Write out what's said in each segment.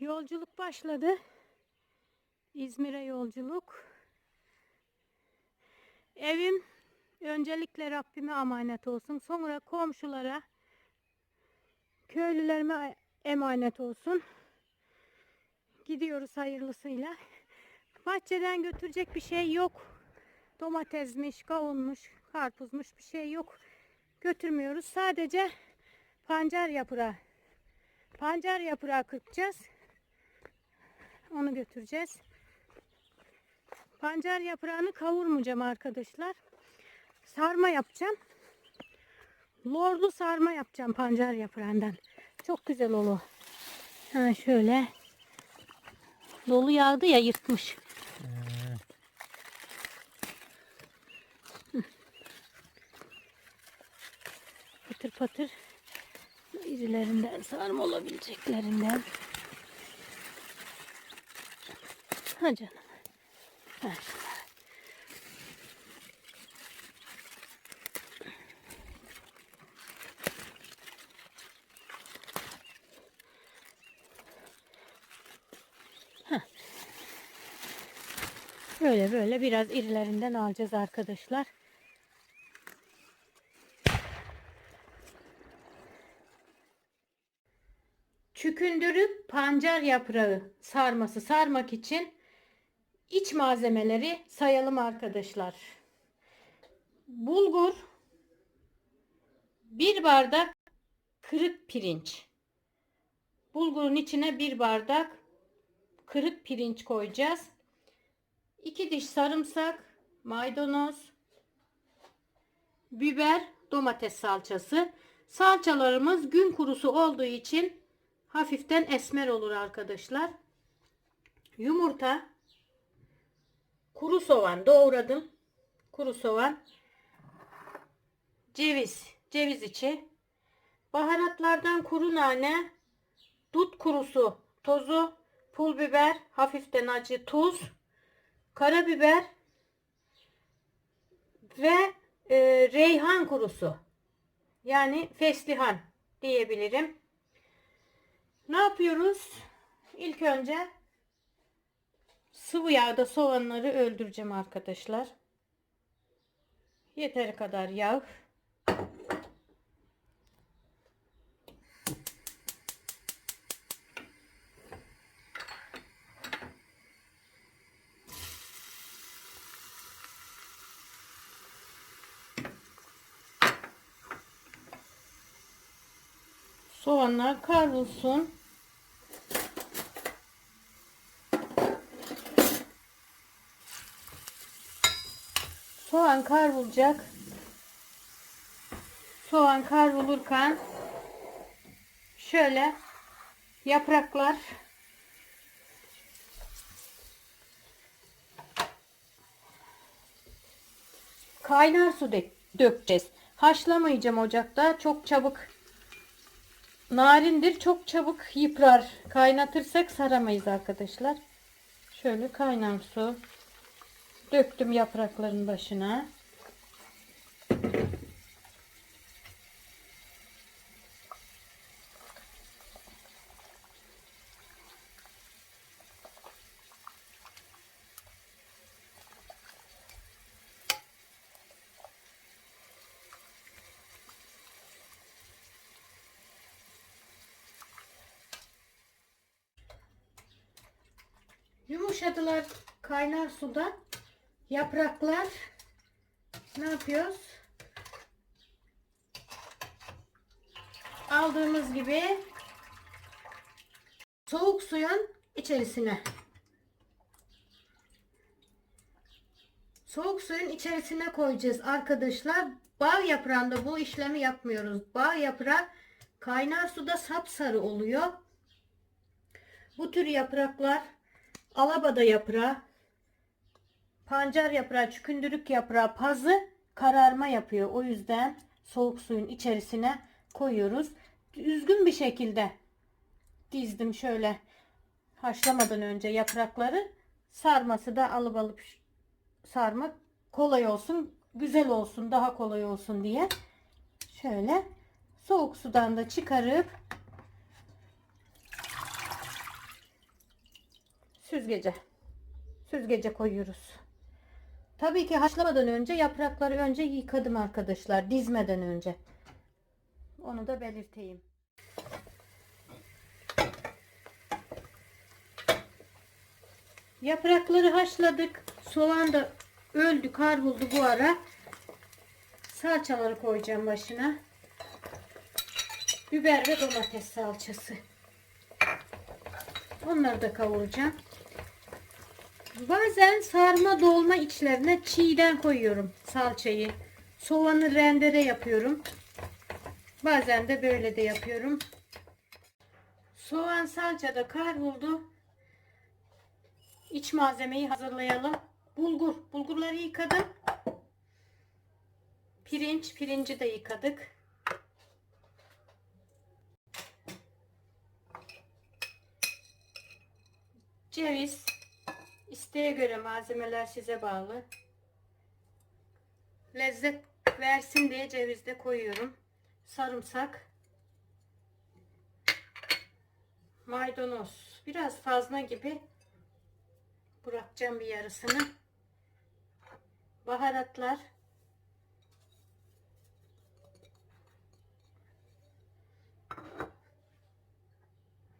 Yolculuk başladı. İzmir'e yolculuk. Evim öncelikle Rabbime emanet olsun. Sonra komşulara, köylülerime emanet olsun. Gidiyoruz hayırlısıyla. Bahçeden götürecek bir şey yok. Domatesmiş, kavunmuş, karpuzmuş bir şey yok. Götürmüyoruz. Sadece pancar yaprağı. Pancar yaprağı kırpacağız. Onu götüreceğiz. Pancar yaprağını kavurmayacağım arkadaşlar. Sarma yapacağım. Lordu sarma yapacağım pancar yaprağından. Çok güzel olur. Ha şöyle. Dolu yağdı ya yırtmış. Hı. Patır patır. İrilerinden sarma olabileceklerinden. Ha canım. Ha. Böyle böyle biraz irilerinden alacağız arkadaşlar. Çükündürüp pancar yaprağı sarması sarmak için iç malzemeleri sayalım arkadaşlar. Bulgur, bir bardak kırık pirinç. Bulgurun içine bir bardak kırık pirinç koyacağız. 2 diş sarımsak, maydanoz, biber, domates salçası. Salçalarımız gün kurusu olduğu için hafiften esmer olur arkadaşlar. Yumurta, kuru soğan doğradım. Kuru soğan, ceviz, ceviz içi, baharatlardan kuru nane, dut kurusu tozu, pul biber, hafiften acı tuz, karabiber ve e, reyhan kurusu. Yani feslihan diyebilirim. Ne yapıyoruz? İlk önce sıvı yağda soğanları öldüreceğim arkadaşlar. Yeteri kadar yağ. Soğanlar kavrulsun. Soğan kavrulacak. Soğan kavrulurken şöyle yapraklar kaynar su dök- dökeceğiz. Haşlamayacağım ocakta. Çok çabuk narindir. Çok çabuk yıprar. Kaynatırsak saramayız arkadaşlar. Şöyle kaynar su döktüm yaprakların başına. Yumuşadılar kaynar suda. Yapraklar ne yapıyoruz? Aldığımız gibi soğuk suyun içerisine soğuk suyun içerisine koyacağız arkadaşlar. Bağ yaprağında bu işlemi yapmıyoruz. Bağ yaprağı kaynar suda sapsarı oluyor. Bu tür yapraklar alabada yaprağı, pancar yaprağı, çükündürük yaprağı, pazı kararma yapıyor. O yüzden soğuk suyun içerisine koyuyoruz. Düzgün bir şekilde dizdim şöyle haşlamadan önce yaprakları. Sarması da alıp alıp sarmak kolay olsun, güzel olsun, daha kolay olsun diye. Şöyle soğuk sudan da çıkarıp süzgece. Süzgece koyuyoruz. Tabii ki haşlamadan önce yaprakları önce yıkadım arkadaşlar. Dizmeden önce. Onu da belirteyim. Yaprakları haşladık. Soğan da öldü, kavruldu bu ara. Salçaları koyacağım başına. Biber ve domates salçası. Onları da kavuracağım. Bazen sarma dolma içlerine çiğden koyuyorum salçayı. Soğanı rendere yapıyorum. Bazen de böyle de yapıyorum. Soğan salça da kavruldu. İç malzemeyi hazırlayalım. Bulgur. Bulgurları yıkadım. Pirinç. Pirinci de yıkadık. Ceviz. İsteğe göre malzemeler size bağlı. Lezzet versin diye ceviz de koyuyorum. Sarımsak. Maydanoz. Biraz fazla gibi bırakacağım bir yarısını. Baharatlar.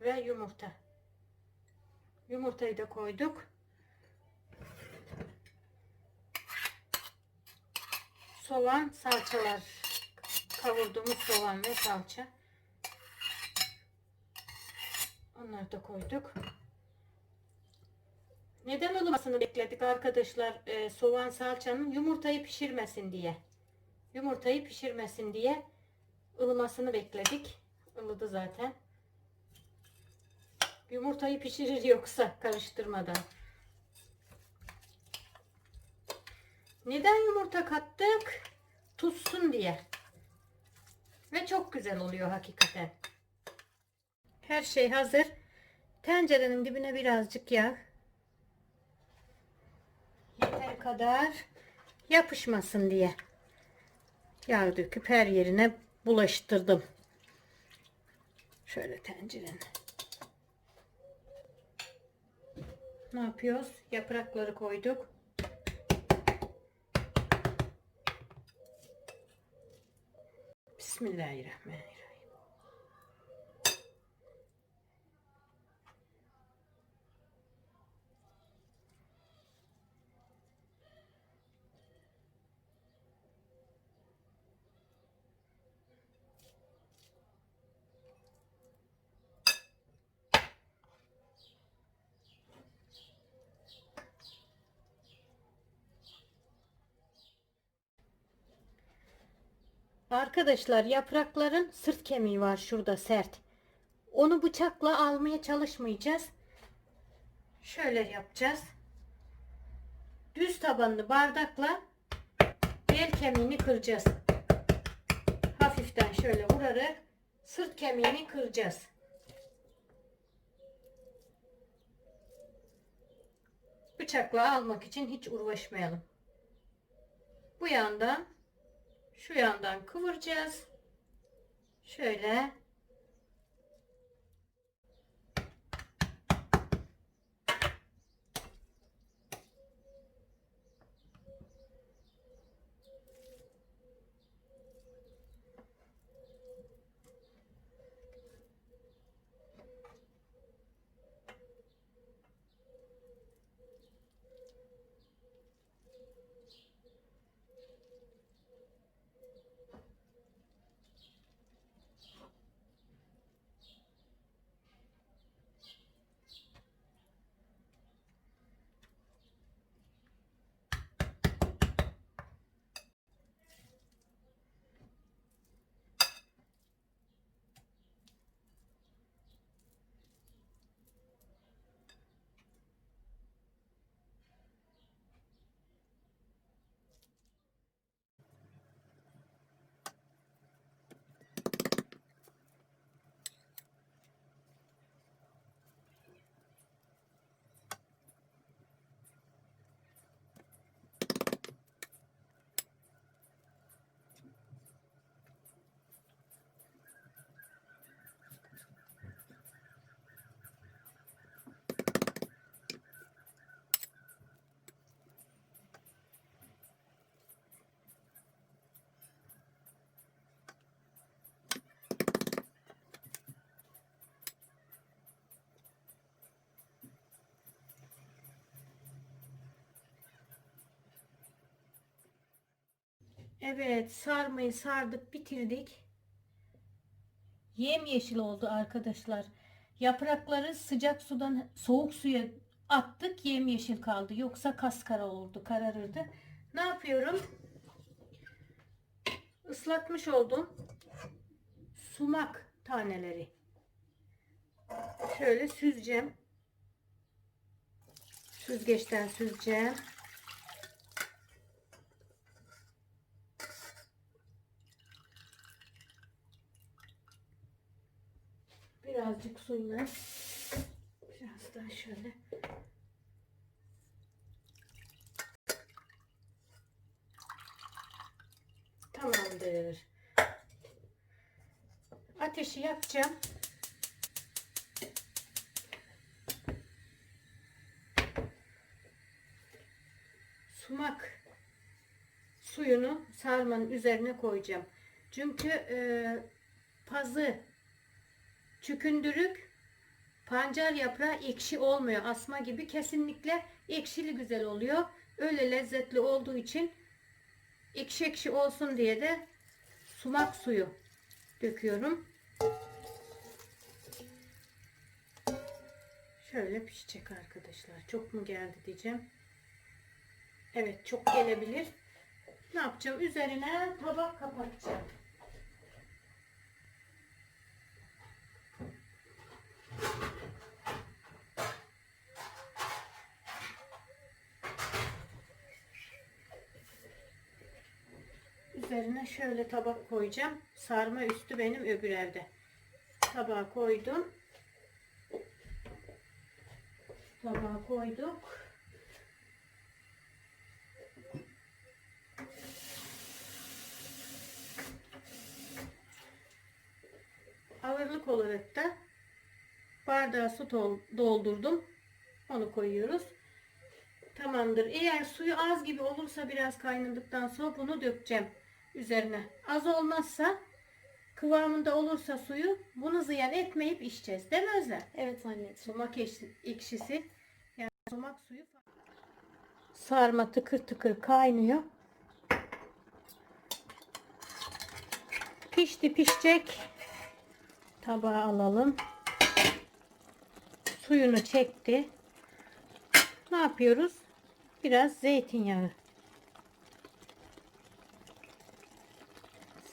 Ve yumurta. Yumurtayı da koyduk. Soğan, salçalar. Kavurduğumuz soğan ve salça. Onları da koyduk. Neden ılımasını bekledik arkadaşlar? Ee, soğan salçanın yumurtayı pişirmesin diye. Yumurtayı pişirmesin diye ılımasını bekledik. Ilıdı zaten. Yumurtayı pişirir yoksa karıştırmadan. Neden yumurta kattık? Tutsun diye. Ve çok güzel oluyor hakikaten. Her şey hazır. Tencerenin dibine birazcık yağ. Yeter kadar yapışmasın diye. Yağ döküp her yerine bulaştırdım. Şöyle tencerenin. Ne yapıyoruz? Yaprakları koyduk. Bismillahirrahmanirrahim. Arkadaşlar yaprakların sırt kemiği var şurada sert. Onu bıçakla almaya çalışmayacağız. Şöyle yapacağız. Düz tabanlı bardakla bel kemiğini kıracağız. Hafiften şöyle vurarak sırt kemiğini kıracağız. Bıçakla almak için hiç uğraşmayalım. Bu yandan şu yandan kıvıracağız. Şöyle Evet sarmayı sardık bitirdik. Yem yeşil oldu arkadaşlar. Yaprakları sıcak sudan soğuk suya attık yem yeşil kaldı. Yoksa kaskara olurdu kararırdı. Ne yapıyorum? Islatmış oldum. Sumak taneleri. Şöyle süzeceğim. Süzgeçten süzeceğim. Birazcık suyla biraz daha şöyle Tamamdır. Ateşi yakacağım. Sumak suyunu sarmanın üzerine koyacağım. Çünkü e, pazı çükündürük pancar yaprağı ekşi olmuyor. Asma gibi kesinlikle ekşili güzel oluyor. Öyle lezzetli olduğu için ekşi ekşi olsun diye de sumak suyu döküyorum. Şöyle pişecek arkadaşlar. Çok mu geldi diyeceğim. Evet çok gelebilir. Ne yapacağım? Üzerine tabak kapatacağım. Üzerine şöyle tabak koyacağım. Sarma üstü benim öbür evde. Tabağa koydum. Tabağa koyduk. Ağırlık olarak da bardağa su dol- doldurdum. Onu koyuyoruz. Tamamdır. Eğer suyu az gibi olursa biraz kaynadıktan sonra bunu dökeceğim üzerine. Az olmazsa kıvamında olursa suyu bunu ziyan etmeyip içeceğiz. Değil mi Özlem? Evet anneciğim. Sumak ekşisi. Yani sumak suyu. Sarma tıkır tıkır kaynıyor. Pişti pişecek. Tabağa alalım. Suyunu çekti. Ne yapıyoruz? Biraz zeytinyağı.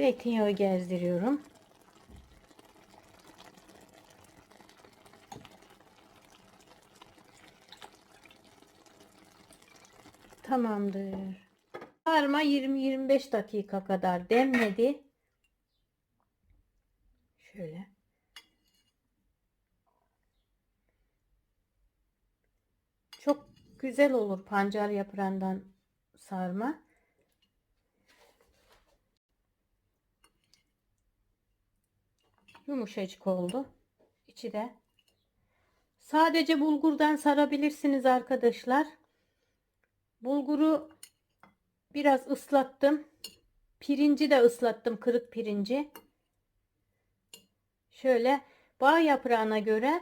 Zeytinyağı gezdiriyorum. Tamamdır. Sarma 20-25 dakika kadar demledi. Şöyle. Çok güzel olur pancar yaprağından sarma. Yumuşacık oldu. İçi de. Sadece bulgurdan sarabilirsiniz arkadaşlar. Bulguru biraz ıslattım. Pirinci de ıslattım. Kırık pirinci. Şöyle bağ yaprağına göre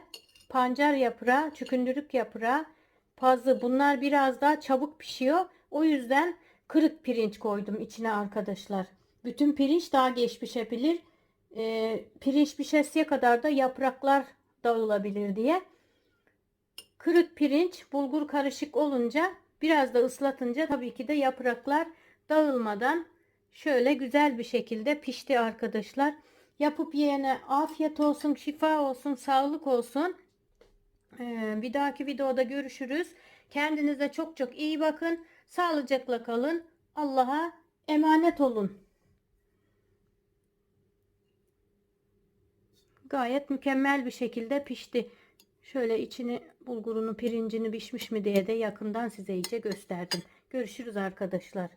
pancar yaprağı, çükündürük yaprağı, pazı bunlar biraz daha çabuk pişiyor. O yüzden kırık pirinç koydum içine arkadaşlar. Bütün pirinç daha geç pişebilir. Ee, pirinç pişesiye kadar da yapraklar dağılabilir diye. Kırık pirinç bulgur karışık olunca biraz da ıslatınca tabii ki de yapraklar dağılmadan şöyle güzel bir şekilde pişti arkadaşlar. Yapıp yiyene afiyet olsun, şifa olsun, sağlık olsun. Ee, bir dahaki videoda görüşürüz. Kendinize çok çok iyi bakın. Sağlıcakla kalın. Allah'a emanet olun. Gayet mükemmel bir şekilde pişti. Şöyle içini bulgurunu pirincini pişmiş mi diye de yakından size iyice gösterdim. Görüşürüz arkadaşlar.